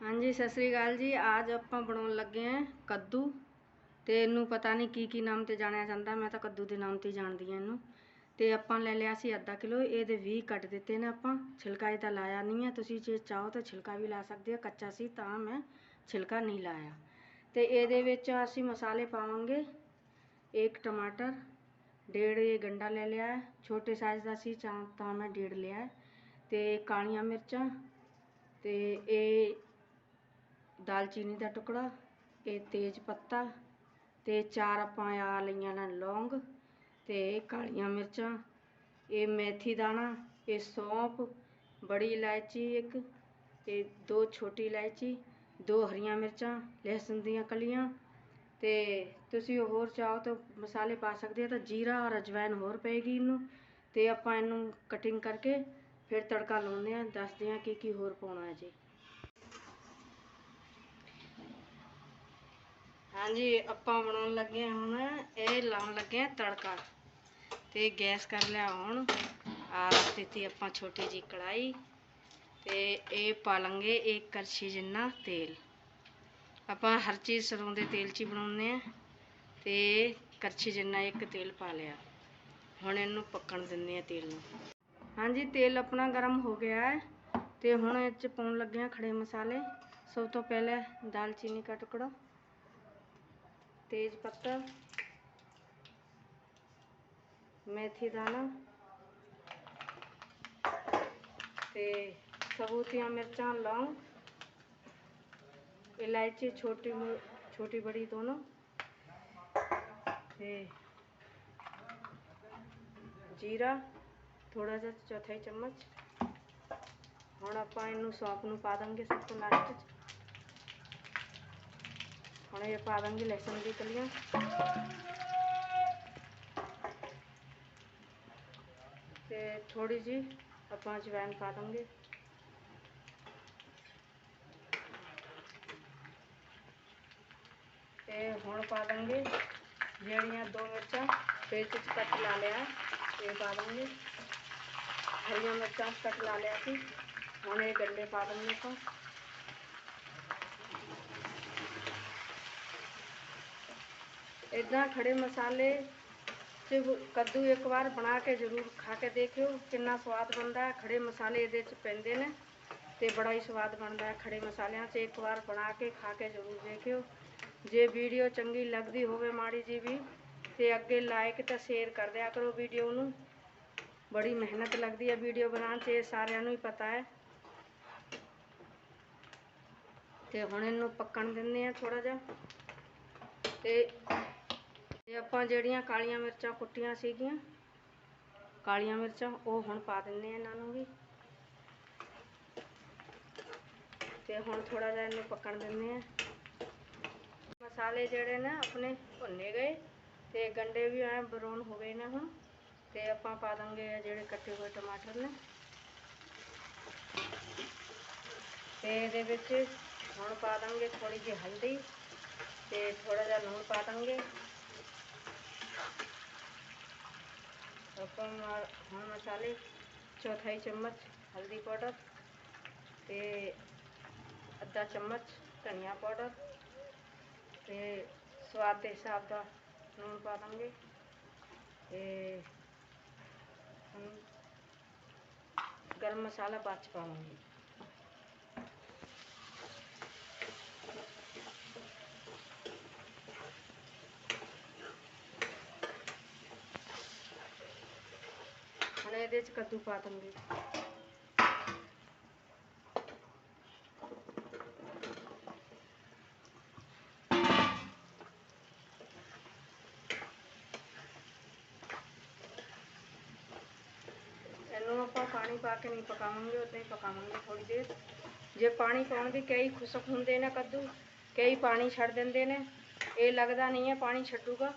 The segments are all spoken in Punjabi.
ਹਾਂਜੀ, ਸਤਿ ਸ੍ਰੀ ਅਕਾਲ ਜੀ। ਅੱਜ ਆਪਾਂ ਬਣਾਉਣ ਲੱਗੇ ਆਂ ਕੱਦੂ ਤੇ ਇਹਨੂੰ ਪਤਾ ਨਹੀਂ ਕੀ ਕੀ ਨਾਮ ਤੇ ਜਾਣਿਆ ਜਾਂਦਾ। ਮੈਂ ਤਾਂ ਕੱਦੂ ਦੇ ਨਾਮ ਤੇ ਹੀ ਜਾਣਦੀ ਹਾਂ ਇਹਨੂੰ। ਤੇ ਆਪਾਂ ਲੈ ਲਿਆ ਸੀ ਅੱਧਾ ਕਿਲੋ। ਇਹਦੇ 20 ਕੱਟ ਦਿੱਤੇ ਨੇ ਆਪਾਂ। ਛਿਲਕਾ ਇਹਦਾ ਲਾਇਆ ਨਹੀਂ ਹੈ ਤੁਸੀਂ ਜੇ ਚਾਹੋ ਤਾਂ ਛਿਲਕਾ ਵੀ ਲਾ ਸਕਦੇ ਹੋ। ਕੱਚਾ ਸੀ ਤਾਂ ਮੈਂ ਛਿਲਕਾ ਨਹੀਂ ਲਾਇਆ। ਤੇ ਇਹਦੇ ਵਿੱਚ ਅਸੀਂ ਮਸਾਲੇ ਪਾਵਾਂਗੇ ਇੱਕ ਟਮਾਟਰ, ਡੇਢ ਇਹ ਗੰਡਾ ਲੈ ਲਿਆ ਛੋਟੇ ਸਾਈਜ਼ ਦਾ ਸੀ ਚਾਹ ਤਾਂ ਮੈਂ ਡੇਢ ਲਿਆ ਹੈ। ਤੇ ਕਾਲੀਆਂ ਮਿਰਚਾਂ ਤੇ ਇਹ ਦਾਲਚੀਨੀ ਦਾ ਟੁਕੜਾ ਇਹ ਤੇਜ ਪੱਤਾ ਤੇ ਚਾਰ ਆਪਾਂ ਆ ਲਈਆਂ ਨੇ ਲੌਂਗ ਤੇ ਕਾਲੀਆਂ ਮਿਰਚਾਂ, ਇਹ ਮੇਥੀ ਦਾਣਾ, ਇਹ ਸੌਂਫ, ਬੜੀ ਇਲਾਇਚੀ ਇੱਕ ਤੇ ਦੋ ਛੋਟੀ ਇਲਾਇਚੀ, ਦੋ ਹਰੀਆਂ ਮਿਰਚਾਂ ਲਹਿਸਨ ਦੀਆਂ ਕਲੀਆਂ ਤੇ ਤੁਸੀਂ ਹੋਰ ਚਾਹੋ ਤਾਂ ਮਸਾਲੇ ਪਾ ਸਕਦੇ ਹੋ ਤਾਂ ਜੀਰਾ ਔਰ ਅਜਵਾਇਨ ਹੋਰ ਪਏਗੀ ਇਹਨੂੰ ਤੇ ਆਪਾਂ ਇਹਨੂੰ ਕਟਿੰਗ ਕਰਕੇ ਫਿਰ ਤੜਕਾ ਲਾਉਂਦੇ ਆ ਦੱਸਦੇ ਆ ਕੀ ਕੀ ਹੋਰ ਪਾਉਣਾ ਹੈ ਜੀ। ਹਾਂਜੀ, ਆਪਾਂ ਬਣਾਉਣ ਲੱਗੇ ਹਾਂ ਹੁਣ ਇਹ ਲਾਉਣ ਲੱਗੇ ਆ ਤੜਕਾ ਤੇ ਗੈਸ ਕਰ ਲਿਆ ਹੁਣ। ਆ ਦਿੱਤੀ ਆਪਾਂ ਛੋਟੀ ਜੀ ਕੜਾਈ ਤੇ ਇਹ ਪਾ ਲਾਂਗੇ ਇੱਕ ਕੜਛੀ ਜਿੰਨਾ ਤੇਲ। ਆਪਾਂ ਹਰ ਚੀਜ਼ ਸਰੋਂ ਦੇ ਤੇਲ 'ਚ ਹੀ ਬਣਾਉਂਦੇ ਆ ਤੇ ਕੜਛੀ ਜਿੰਨਾ ਇੱਕ ਤੇਲ ਪਾ ਲਿਆ। ਹੁਣ ਇਹਨੂੰ ਪੱਕਣ ਦਿੰਦੇ ਆ ਤੇਲ ਨੂੰ। ਹਾਂਜੀ, ਤੇਲ ਆਪਣਾ ਗਰਮ ਹੋ ਗਿਆ ਹੈ ਤੇ ਹੁਣ ਇਹ 'ਚ ਪਾਉਣ ਲੱਗੇ ਆ ਖੜੇ ਮਸਾਲੇ। ਸਭ ਤੋਂ ਪਹਿਲਾਂ ਦਾਲਚੀਨੀ ਦਾ ਟੁਕੜਾ तेज पत्ता, मेथी दाना, ते सबूतियाँ, मिर्चा, लौंग, इलायची, छोटी छोटी बड़ी दोनों, ते जीरा, थोड़ा सा चौथाई चम्मच हमारा पानी सौंप पादेंगे सबको लास्ट ਪਾ ਦਾਂਗੇ ਸਭ ਤੋਂ ਲਾਸਟ 'ਚ ਹੁਣ ਇਹ ਪਾ ਦਾਂਗੇ ਲਸਣ ਦੀ ਕਲੀਆਂ ਤੇ ਥੋੜੀ ਜੀ ਆਪਾਂ ਅਜਵਾਇਨ ਪਾ ਦਾਂਗੇ। ਤੇ ਹੁਣ ਪਾ ਦਾਂਗੇ ਜਿਹੜੀਆਂ ਦੋ ਮਿਰਚਾਂ ਪੇਚ ਚ ਕੱਟ ਲਾ ਲਿਆ, ਇਹ ਪਾ ਦਾਂਗੇ। ਹਰੀਆਂ ਮਿਰਚਾਂ ਕੱਟ ਲਾ ਲਿਆ ਸੀ ਹੁਣ ਇਹ ਗੰਡੇ ਪਾ ਦਾਂਗੇ ਆਪਾਂ ਇਦਾਂ ਖੜੇ ਮਸਾਲੇ ਤੇ ਕੱਦੂ ਇੱਕ ਵਾਰ ਬਣਾ ਕੇ ਜ਼ਰੂਰ ਖਾ ਕੇ ਦੇਖਿਓ, ਕਿੰਨਾ ਸਵਾਦ ਬਣਦਾ ਹੈ। ਖੜੇ ਮਸਾਲੇ ਇਹਦੇ ਚ ਪੈਂਦੇ ਨੇ ਤੇ ਬੜਾ ਹੀ ਸਵਾਦ ਬਣਦਾ ਹੈ ਖੜੇ ਮਸਾਲਿਆਂ 'ਚ, ਇੱਕ ਵਾਰ ਬਣਾ ਕੇ ਖਾ ਕੇ ਜ਼ਰੂਰ ਦੇਖਿਓ। ਜੇ ਵੀਡੀਓ ਚੰਗੀ ਲੱਗਦੀ ਹੋਵੇ ਮਾੜੀ ਜੀ ਵੀ ਤੇ ਅੱਗੇ ਲਾਈਕ ਤੇ ਸ਼ੇਅਰ ਕਰ ਦਿਆ ਕਰੋ ਵੀਡੀਓ ਨੂੰ। ਬੜੀ ਮਿਹਨਤ ਲੱਗਦੀ ਹੈ ਵੀਡੀਓ ਬਣਾਉਣ 'ਚ, ਇਹ ਸਾਰਿਆਂ ਨੂੰ ਹੀ ਪਤਾ ਹੈ। ਤੇ ਹੁਣ ਇਹਨੂੰ ਪੱਕਣ ਦਿੰਦੇ ਆ ਥੋੜਾ ਜਿਹਾ। ਤੇ ਤੇ ਆਪਾਂ ਜਿਹੜੀਆਂ ਕਾਲੀਆਂ ਮਿਰਚਾਂ ਕੁੱਟੀਆਂ ਸੀਗੀਆਂ, ਕਾਲੀਆਂ ਮਿਰਚਾਂ ਉਹ ਹੁਣ ਪਾ ਦਿੰਦੇ ਆ ਇਹਨਾਂ ਨੂੰ ਵੀ। ਤੇ ਹੁਣ ਥੋੜਾ ਜਿਹਾ ਇਹਨੂੰ ਪੱਕਣ ਦਿੰਦੇ ਆ ਮਸਾਲੇ ਜਿਹੜੇ ਨੇ ਆਪਣੇ ਭੁੰਨੇ ਗਏ ਤੇ ਗੰਡੇ ਵੀ ਐ ਬਰਾਊਨ ਹੋ ਗਏ ਨੇ ਹੁਣ। ਤੇ ਆਪਾਂ ਪਾ ਦਾਂਗੇ ਜਿਹੜੇ ਕੱਟੇ ਹੋਏ ਟਮਾਟਰ ਨੇ। ਤੇ ਇਹਦੇ ਵਿੱਚ ਹੁਣ ਪਾ ਦਾਂਗੇ ਥੋੜੀ ਜਿਹੀ ਹਲਦੀ ਤੇ ਥੋੜਾ ਜਿਹਾ ਲੂਣ ਪਾ ਦਾਂਗੇ। ਆਪਾਂ ਮਾ- ਹੁਣ ਮਸਾਲੇ ਚੌਥਾਈ ਚਮਚ ਹਲਦੀ ਪਾਊਡਰ ਤੇ ਅੱਧਾ ਚਮਚ ਧਨੀਆ ਪਾਊਡਰ ਤੇ ਸਵਾਦ ਦੇ ਹਿਸਾਬ ਦਾ ਲੂਣ ਪਾ ਦਾਂਗੇ ਤੇ ਹੁਣ ਗਰਮ ਮਸਾਲਾ ਬਾਅਦ ਚ ਇਹਦੇ ਚ ਕੱਦੂ ਪਾ ਦਾਂਗੇ। ਇਹਨੂੰ ਆਪਾਂ ਪਾਣੀ ਪਾ ਕੇ ਨਹੀਂ ਪਕਾਵਾਂਗੇ ਉਦਾਂ ਹੀ ਪਕਾਵਾਂਗੇ ਥੋੜੀ ਦੇਰ। ਜੇ ਪਾਣੀ ਪਾਉਣ ਦੀ ਕਈ ਖੁਸ਼ਕ ਹੁੰਦੇ ਨੇ ਕੱਦੂ, ਕਈ ਪਾਣੀ ਛੱਡ ਦਿੰਦੇ ਨੇ, ਇਹ ਲੱਗਦਾ ਨਹੀਂ ਹੈ ਪਾਣੀ ਛੱਡੂਗਾ।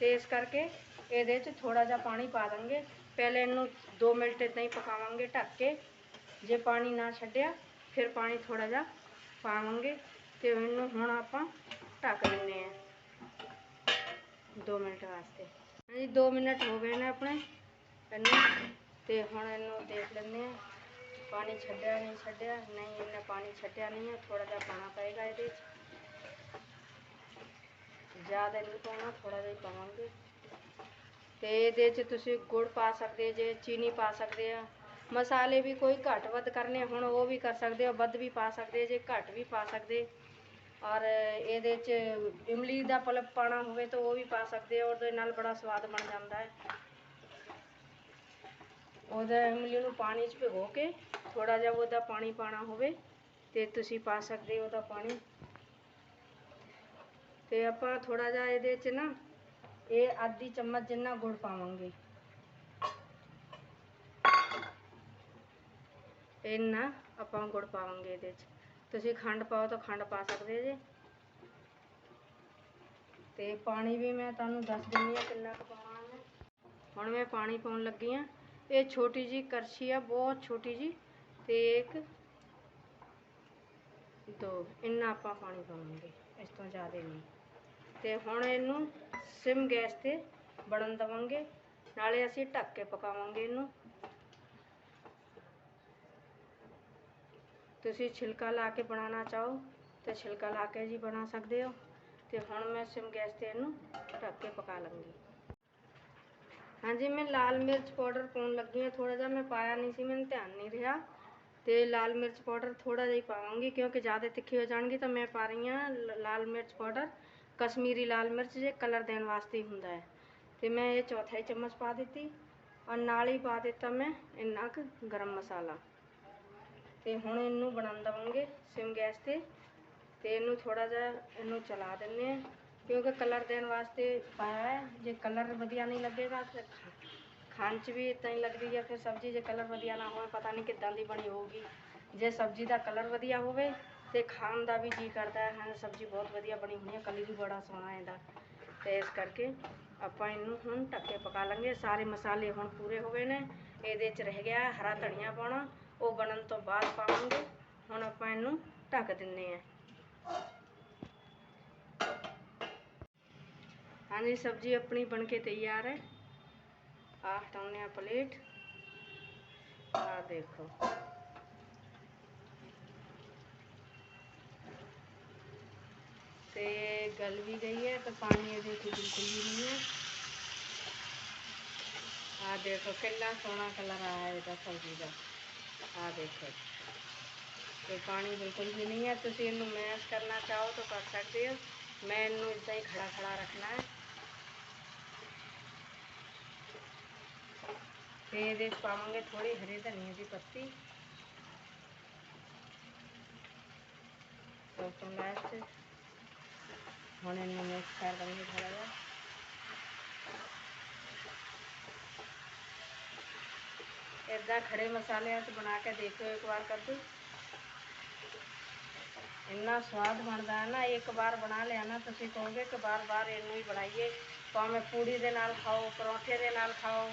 ਤੇ ਇਸ ਕਰਕੇ ਇਹਦੇ 'ਚ ਥੋੜਾ ਜਿਹਾ ਪਾਣੀ ਪਾ ਦਾਂਗੇ। ਪਹਿਲੇ ਇਹਨੂੰ 2 ਮਿੰਟ ਇਦਾਂ ਹੀ ਪਕਾਵਾਂਗੇ, ਢੱਕ ਕੇ। ਜੇ ਪਾਣੀ ਨਾ ਛੱਡਿਆ, ਫਿਰ ਪਾਣੀ ਥੋੜਾ ਜਿਹਾ ਪਾਵਾਂਗੇ ਤੇ ਇਹਨੂੰ ਹੁਣ ਆਪਾਂ ਢੱਕ ਦਿੰਨੇ ਆ 2 ਮਿੰਟ ਵਾਸਤੇ। ਹਾਂਜੀ 2 ਮਿੰਟ ਹੋ ਗਏ ਨੇ ਆਪਣੇ ਇਹਨੂੰ ਤੇ ਹੁਣ ਇਹਨੂੰ ਦੇਖ ਲੈਂਦੇ ਆ ਪਾਣੀ ਛੱਡਿਆ ਨਹੀਂ ਛੱਡਿਆ, ਨਹੀਂ ਇਹਨੇ ਪਾਣੀ ਛੱਡਿਆ ਨਹੀਂ ਹੈ ਥੋੜਾ ਜਿਹਾ ਪਾਣਾ ਪਏਗਾ ਇਹਦੇ 'ਚ ਜ਼ਿਆਦਾ ਨਹੀਂ ਪਾਉਣਾ ਥੋੜਾ ਜਿਹਾ ਹੀ ਪਾਵਾਂਗੇ। ਅਤੇ ਇਹਦੇ 'ਚ ਤੁਸੀਂ ਗੁੜ ਪਾ ਸਕਦੇ ਜੇ, ਚੀਨੀ ਪਾ ਸਕਦੇ ਆ। ਮਸਾਲੇ ਵੀ ਕੋਈ ਘੱਟ ਵੱਧ ਕਰਨੇ ਹੁਣ ਉਹ ਵੀ ਕਰ ਸਕਦੇ ਹੋ ਵੱਧ ਵੀ ਪਾ ਸਕਦੇ ਜੇ, ਘੱਟ ਵੀ ਪਾ ਸਕਦੇ। ਔਰ ਇਹਦੇ 'ਚ ਇਮਲੀ ਦਾ ਪਲਪ ਪਾਣਾ ਹੋਵੇ ਤਾਂ ਉਹ ਵੀ ਪਾ ਸਕਦੇ ਹੋ ਉਹਦੇ ਨਾਲ ਬੜਾ ਸਵਾਦ ਬਣ ਜਾਂਦਾ ਹੈ। ਉਹਦਾ ਇਮਲੀ ਨੂੰ ਪਾਣੀ 'ਚ ਭਿਗੋ ਕੇ ਥੋੜਾ ਜਿਹਾ ਉਹਦਾ ਪਾਣੀ ਪਾਣਾ ਹੋਵੇ ਤੇ ਤੁਸੀਂ ਪਾ ਸਕਦੇ ਹੋ ਉਹਦਾ ਪਾਣੀ। ਤੇ ਆਪਾਂ ਥੋੜਾ ਜਿਹਾ ਇਹਦੇ 'ਚ ਨਾ ਇਹ ਆਧੀ ਚਮਚ ਜਿੰਨਾ ਗੁੜ ਪਾਵਾਂਗੇ। ਇੰਨਾ ਆਪਾਂ ਗੁੜ ਪਾਵਾਂਗੇ ਇਹਦੇ 'ਚ। ਤੁਸੀਂ ਖੰਡ ਪਾਓ ਤਾਂ ਖੰਡ ਪਾ ਸਕਦੇ ਜੇ। ਤੇ ਪਾਣੀ ਵੀ ਮੈਂ ਤੁਹਾਨੂੰ ਦੱਸ ਦਿੰਦੀ ਆ ਕਿੰਨਾ ਕੁ ਪਾਉਣਾ ਹੈ ਹੁਣ ਮੈਂ ਪਾਣੀ ਪਾਉਣ ਲੱਗੀ ਆ ਇਹ ਛੋਟੀ ਜੀ ਕੜਛੀ ਆ, ਬਹੁਤ ਛੋਟੀ ਜੀ ਤੇ ਇੱਕ, ਦੋ, ਇੰਨਾ ਆਪਾਂ ਪਾਣੀ ਪਾਵਾਂਗੇ। ਇਸ ਤੋਂ ਜ਼ਿਆਦਾ ਨਹੀਂ। ਤੇ ਹੁਣ ਇਹਨੂੰ ਸਿਮ ਗੈਸ ਤੇ ਬਣਨ ਦਵਾਂਗੇ। ਨਾਲੇ ਅਸੀਂ ਢੱਕ ਕੇ ਪਕਾਵਾਂਗੇ ਇਹਨੂੰ। ਤੁਸੀਂ ਛਿਲਕਾ ਲਾ ਕੇ ਬਣਾਉਣਾ ਚਾਹੋ ਤੇ ਛਿਲਕਾ ਲਾ ਕੇ ਜੀ ਬਣਾ ਸਕਦੇ ਹੋ। ਤੇ ਹੁਣ ਮੈਂ ਸਿਮ ਗੈਸ ਤੇ ਇਹਨੂੰ ਢੱਕ ਕੇ ਪਕਾ ਲਾਂਗੀ ਹਾਂਜੀ, ਮੈਂ ਲਾਲ ਮਿਰਚ ਪਾਊਡਰ ਪਾਉਣ ਲੱਗੀ ਹਾਂ। ਥੋੜਾ ਜਿਹਾ ਮੈਂ ਪਾਇਆ ਨਹੀਂ ਸੀ, ਮੈਨੂੰ ਧਿਆਨ ਨਹੀਂ ਰਿਹਾ। ਤੇ ਲਾਲ ਮਿਰਚ ਪਾਊਡਰ ਥੋੜਾ ਜਿਹਾ ਹੀ ਪਾਵਾਂਗੀ ਕਿਉਂਕਿ ਜ਼ਿਆਦਾ ਤਿੱਖੀ ਹੋ ਜਾਣਗੀ ਤਾਂ ਮੈਂ ਪਾ ਰਹੀ ਹਾਂ ਲਾਲ ਮਿਰਚ ਪਾਊਡਰ। ਕਸ਼ਮੀਰੀ ਲਾਲ ਮਿਰਚ ਜੇ ਕਲਰ ਦੇਣ ਵਾਸਤੇ ਹੀ ਹੁੰਦਾ ਹੈ। ਤੇ ਮੈਂ ਇਹ ਚੌਥਾ ਹੀ ਚਮਚ ਪਾ ਦਿੱਤੀ ਔਰ ਨਾਲ ਹੀ ਪਾ ਦਿੱਤਾ ਮੈਂ ਇੰਨਾ ਕੁ ਗਰਮ ਮਸਾਲਾ। ਤੇ ਹੁਣ ਇਹਨੂੰ ਬਣਾਉਣ ਦਵਾਂਗੇ ਸਿਮ ਗੈਸ ਤੇ। ਤੇ ਇਹਨੂੰ ਥੋੜਾ ਜਿਹਾ ਇਹਨੂੰ ਚਲਾ ਦਿੰਨੇ ਆ ਕਿਉਂਕਿ ਕਲਰ ਦੇਣ ਵਾਸਤੇ ਪਾਇਆ ਹੈ। ਜੇ ਕਲਰ ਵਧੀਆ ਨਹੀਂ ਲੱਗੇਗਾ ਫਿਰ ਖਾਣ 'ਚ ਵੀ ਇਦਾਂ ਹੀ ਲੱਗਦੀ ਹੈ, ਫਿਰ ਸਬਜ਼ੀ ਜੇ ਕਲਰ ਵਧੀਆ ਨਾ ਹੋਵੇ, ਪਤਾ ਨਹੀਂ ਕਿੱਦਾਂ ਦੀ ਬਣੀ ਹੋਊਗੀ। ਜੇ ਸਬਜ਼ੀ ਦਾ ਕਲਰ ਵਧੀਆ ਹੋਵੇ ਤੇ ਖਾਣ ਦਾ ਵੀ ਜੀ ਕਰਦਾ ਹੈ। ਹਾਂ ਸਬਜ਼ੀ ਬਹੁਤ ਵਧੀਆ ਬਣੀ ਹੋਈ ਹੈ। ਕਲਰ ਵੀ ਬੜਾ ਸੋਹਣਾ ਇਹਦਾ। ਤੇ ਇਸ ਕਰਕੇ ਆਪਾਂ ਇਹਨੂੰ ਹੁਣ ਢੱਕ ਕੇ ਪਕਾ ਲਾਂਗੇ। ਸਾਰੇ ਮਸਾਲੇ ਹੁਣ ਪੂਰੇ ਹੋ ਗਏ ਨੇ। ਇਹਦੇ 'ਚ ਰਹਿ ਗਿਆ ਹਰਾ ਧਨੀਆ ਪਾਉਣਾ। ਉਹ ਬਣਨ ਤੋਂ ਬਾਅਦ ਪਾਵਾਂਗੇ। ਹੁਣ ਆਪਾਂ ਇਹਨੂੰ ਢੱਕ ਦਿੰਨੇ ਆ ਹਾਂਜੀ, ਸਬਜ਼ੀ ਆਪਣੀ ਬਣ ਕੇ ਤਿਆਰ ਹੈ। ਆ ਹਟਾਉਨੇ ਆ ਪਲੇਟ ਆ ਦੇਖੋ। ਤੇ ਗਲ ਵੀ ਗਈ ਹੈ ਤੇ ਪਾਣੀ ਇਹਦੇ ਵਿੱਚ ਬਿਲਕੁਲ ਵੀ ਨਹੀਂ ਹੈ ਆ ਦੇਖੋ ਕਿੰਨਾ ਸੋਹਣਾ ਕਲਰ ਆਇਆ ਹੈ ਇਹਦਾ ਸਬਜ਼ੀ ਦਾ ਆ ਦੇਖੋ ਤੇ ਪਾਣੀ ਬਿਲਕੁਲ ਵੀ ਨਹੀਂ ਹੈ ਤੁਸੀਂ ਇਹਨੂੰ ਮੈਸ਼ ਕਰਨਾ ਚਾਹੋ ਤਾਂ ਕਰ ਸਕਦੇ ਹੋ ਮੈਂ ਇਹਨੂੰ ਇਦਾਂ ਹੀ ਖੜਾ ਖੜਾ ਰੱਖਣਾ ਹੈ ਤੇ ਇਹਦੇ 'ਚ ਪਾਵਾਂਗੇ ਥੋੜੀ ਹਰੀ ਧਨੀਏ ਦੀ ਪੱਤੀ ਸਭ ਤੋਂ ਲਾਸਟ ਹੁਣ ਇਹਨੂੰ ਮਿਕਸ ਕਰ ਦਾਂਗੇ ਥੋੜਾ ਜਿਹਾ। ਏਦਾਂ ਖੜੇ ਮਸਾਲਿਆਂ 'ਚ ਬਣਾ ਕੇ ਦੇਖੋ ਇੱਕ ਵਾਰ ਕੱਦੂ। ਇੰਨਾ ਸਵਾਦ ਬਣਦਾ ਹੈ ਨਾ, ਇੱਕ ਵਾਰ ਬਣਾ ਲਿਆ ਨਾ, ਤੁਸੀਂ ਕਹੋਗੇ ਕਿ ਬਾਰ-ਬਾਰ ਇਹਨੂੰ ਹੀ ਬਣਾਈਏ। ਭਾਵੇਂ ਪੂੜੀ ਦੇ ਨਾਲ ਖਾਓ, ਪਰੌਂਠੇ ਦੇ ਨਾਲ ਖਾਓ,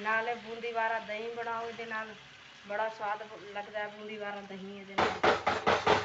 ਨਾਲੇ ਬੂੰਦੀ ਵਾਲਾ ਦਹੀਂ ਬਣਾਓ, ਇਹਦੇ ਨਾਲ ਬੜਾ ਸਵਾਦ ਲੱਗਦਾ ਹੈ ਬੂੰਦੀ ਵਾਲਾ ਦਹੀਂ ਇਹਦੇ ਨਾਲ।